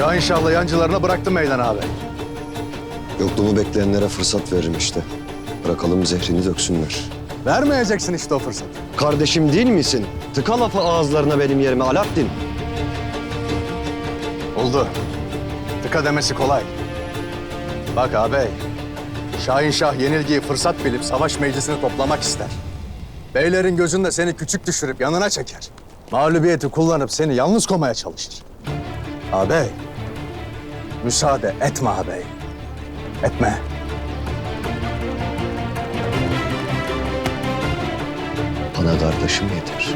Şahinşah'la yancılarına bıraktım meydan abi. Yokluğumu bekleyenlere fırsat veririm işte. Bırakalım zehrini döksünler. Vermeyeceksin işte o fırsatı. Kardeşim değil misin? Tıka lafı ağızlarına benim yerime Alaaddin. Oldu. Tıka demesi kolay. Bak ağabey, Şahinşah yenilgiyi fırsat bilip savaş meclisini toplamak ister. Beylerin gözünde seni küçük düşürüp yanına çeker. Mağlubiyeti kullanıp seni yalnız komaya çalışır. Ağabey, müsaade etme ağabey. Etme. Bana kardeşim yeter.